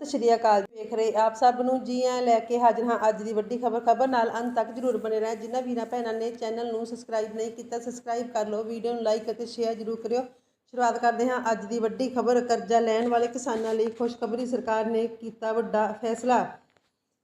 ਸਤਿ ਸ਼੍ਰੀ ਅਕਾਲ ਜੀ, ਵੇਖ ਰਹੇ ਆਪ ਸਭ ਨੂੰ ਜੀ ਆਇਆਂ ਲੈ ਕੇ ਹਾਜ਼ਰ ਹਾਂ ਅੱਜ ਦੀ ਵੱਡੀ ਖਬਰ। ਖਬਰ ਨਾਲ ਅੰਤ ਤੱਕ ਜਰੂਰ ਬਣੇ ਰਹਿ ਜਿਨ੍ਹਾਂ ਵੀਰਾਂ ਭੈਣਾਂ ਨੇ ਚੈਨਲ ਨੂੰ ਸਬਸਕ੍ਰਾਈਬ ਨਹੀਂ ਕੀਤਾ ਸਬਸਕ੍ਰਾਈਬ ਕਰ ਲਓ ਵੀਡੀਓ ਨੂੰ ਲਾਈਕ ਅਤੇ ਸ਼ੇਅਰ ਜਰੂਰ ਕਰਿਓ। ਸ਼ੁਰੂਆਤ ਕਰਦੇ ਹਾਂ ਅੱਜ ਦੀ ਵੱਡੀ ਖਬਰ। ਕਰਜ਼ਾ ਲੈਣ ਵਾਲੇ ਕਿਸਾਨਾਂ ਲਈ ਖੁਸ਼ਖਬਰੀ ਸਰਕਾਰ ਨੇ ਕੀਤਾ ਵੱਡਾ ਫੈਸਲਾ।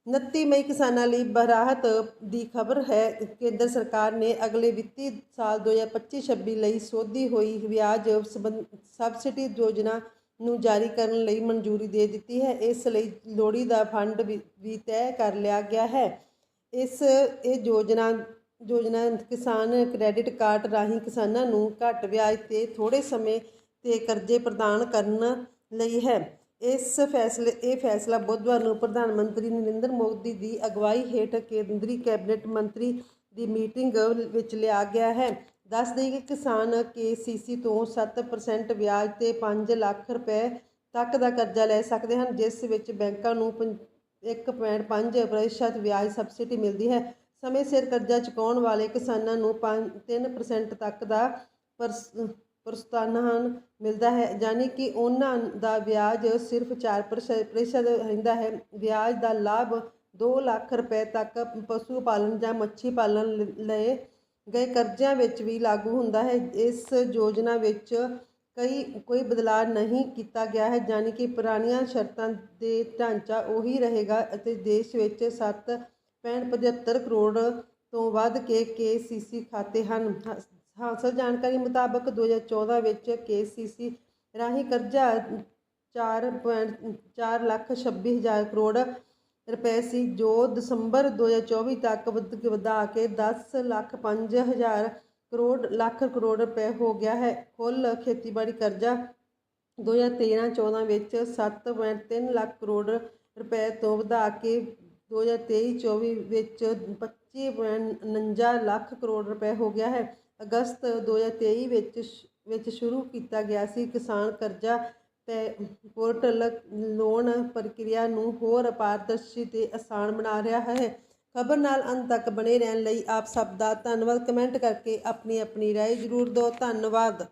29 ਮਈ ਕਿਸਾਨਾਂ ਲਈ ਬਰਾਹਤ ਦੀ ਖਬਰ ਹੈ। ਕੇਂਦਰ ਸਰਕਾਰ ਨੇ ਅਗਲੇ ਵਿੱਤੀ ਸਾਲ 2025-26 ਲਈ ਸੋਧੀ ਹੋਈ ਵਿਆਜ ਸਬੰਧ- ਸਬਸਿਡੀ ਯੋਜਨਾ ਨੂੰ ਜਾਰੀ ਕਰਨ ਲਈ ਮਨਜ਼ੂਰੀ ਦੇ ਦਿੱਤੀ ਹੈ। ਇਸ ਲਈ ਲੋੜੀ ਦਾ ਫੰਡ ਵੀ ਵੀ ਤੈਅ ਕਰ ਲਿਆ ਗਿਆ ਹੈ। ਇਸ, ਇਹ ਯੋਜਨਾ ਯੋਜਨਾ ਕਿਸਾਨ ਕ੍ਰੈਡਿਟ ਕਾਰਡ ਰਾਹੀਂ ਕਿਸਾਨਾਂ ਨੂੰ ਘੱਟ ਵਿਆਜ ਤੇ ਥੋੜੇ ਸਮੇਂ ਤੇ ਕਰਜ਼ੇ ਪ੍ਰਦਾਨ ਕਰਨ ਲਈ ਹੈ। ਇਸ ਫੈਸਲੇ, ਇਹ ਫੈਸਲਾ ਬੁੱਧਵਾਰ ਨੂੰ ਪ੍ਰਧਾਨ ਮੰਤਰੀ ਨਰਿੰਦਰ ਮੋਦੀ ਦੀ ਅਗਵਾਈ ਹੇਠ ਕੇਂਦਰੀ ਕੈਬਨਿਟ ਮੰਤਰੀ ਦੀ ਮੀਟਿੰਗ ਵਿੱਚ ਲਿਆ ਗਿਆ ਹੈ। ਦੱਸ ਦੇਈਏ ਕਿ ਕਿਸਾਨ ਕੇਸੀਸੀ ਤੋਂ 7% ਵਿਆਜ ਤੇ 5 ਲੱਖ ਰੁਪਏ ਤੱਕ ਦਾ ਕਰਜ਼ਾ ਲੈ ਸਕਦੇ ਹਨ, ਜਿਸ ਵਿੱਚ ਬੈਂਕਾਂ ਨੂੰ ਪੰ- 1.5 ਪ੍ਰਤੀਸ਼ਤ ਵਿਆਜ ਸਬਸਿਡੀ ਮਿਲਦੀ ਹੈ। ਸਮੇਂ ਸਿਰ ਕਰਜ਼ਾ ਚੁਕਾਉਣ ਵਾਲੇ ਕਿਸਾਨਾਂ ਨੂੰ 3% ਤੱਕ ਦਾ ਪਰਸ- ਪ੍ਰੋਤਸਾਹਨ ਮਿਲਦਾ ਹੈ, ਯਾਨੀ ਕਿ ਉਹਨਾਂ ਦਾ ਵਿਆਜ ਸਿਰਫ 4% ਪ੍ਰਤੀਸ਼ਤ ਰਹਿੰਦਾ ਹੈ। ਵਿਆਜ ਦਾ ਲਾਭ 2 ਲੱਖ ਰੁਪਏ ਤੱਕ ਪਸ਼ੂ ਪਾਲਣ ਜਾਂ ਮੱਛੀ ਪਾਲਣ ਲ- ਲਏ ਗਏ ਕਰਜ਼ਿਆਂ ਵਿੱਚ ਵੀ ਲਾਗੂ ਹੁੰਦਾ ਹੈ। ਇਸ ਯੋਜਨਾ ਵਿੱਚ ਕਈ, ਕੋਈ ਬਦਲਾਅ ਨਹੀਂ ਕੀਤਾ ਗਿਆ ਹੈ ਯਾਨੀ ਕਿ ਪੁਰਾਣੀਆਂ ਸ਼ਰਤਾਂ ਦੇ ਢਾਂਚਾ ਉਹੀ ਰਹੇਗਾ ਅਤੇ ਦੇਸ਼ ਵਿੱਚ 7 75 ਕਰੋੜ ਤੋਂ ਵੱਧ ਕੇ ਕੇਸੀਸੀ ਖਾਤੇ ਹਨ। ਹਾਸਲ ਜਾਣਕਾਰੀ ਮੁਤਾਬਕ 2014 ਵਿੱਚ ਕੇਸੀਸੀ ਰਾਹੀਂ ਕਰਜ਼ਾ 4.4 ਲੱਖ 26 ਹਜ਼ਾਰ ਕਰੋੜ ਰੁਪਏ ਸੀ ਜੋ ਦਸੰਬਰ 2024 ਤੱਕ ਵਧ ਵਧਾ ਕੇ 10 ਲੱਖ 5 ਹਜ਼ਾਰ ਕਰੋੜ, ਲੱਖ ਕਰੋੜ ਰੁਪਏ ਹੋ ਗਿਆ ਹੈ। ਕੁੱਲ ਖੇਤੀਬਾੜੀ ਕਰਜ਼ਾ 2013-14 ਵਿੱਚ 7.3 ਲੱਖ ਕਰੋੜ ਰੁਪਏ ਤੋਂ ਵਧਾ ਕੇ 2023-24 ਵਿੱਚ 25.49 ਲੱਖ ਕਰੋੜ ਰੁਪਏ ਹੋ ਗਿਆ ਹੈ। ਅਗਸਤ 2023 ਵਿੱਚ ਸ਼- ਵਿੱਚ ਸ਼ੁਰੂ ਕੀਤਾ ਗਿਆ ਸੀ ਕਿਸਾਨ ਕਰਜ਼ਾ। ਪੋਰਟਲ ਲੋਨ ਪ੍ਰਕਿਰਿਆ ਨੂੰ ਹੋਰ ਪਾਰਦਰਸ਼ੀ ਤੇ ਆਸਾਨ ਬਣਾ ਰਿਹਾ ਹੈ। ਖਬਰ ਨਾਲ ਅੰਤ ਤੱਕ ਬਣੇ ਰਹਿਣ ਲਈ ਆਪ ਸਭ ਦਾ ਧੰਨਵਾਦ। ਕਮੈਂਟ ਕਰਕੇ ਆਪਣੀ ਆਪਣੀ ਰਾਏ ਜ਼ਰੂਰ ਦਿਓ। ਧੰਨਵਾਦ।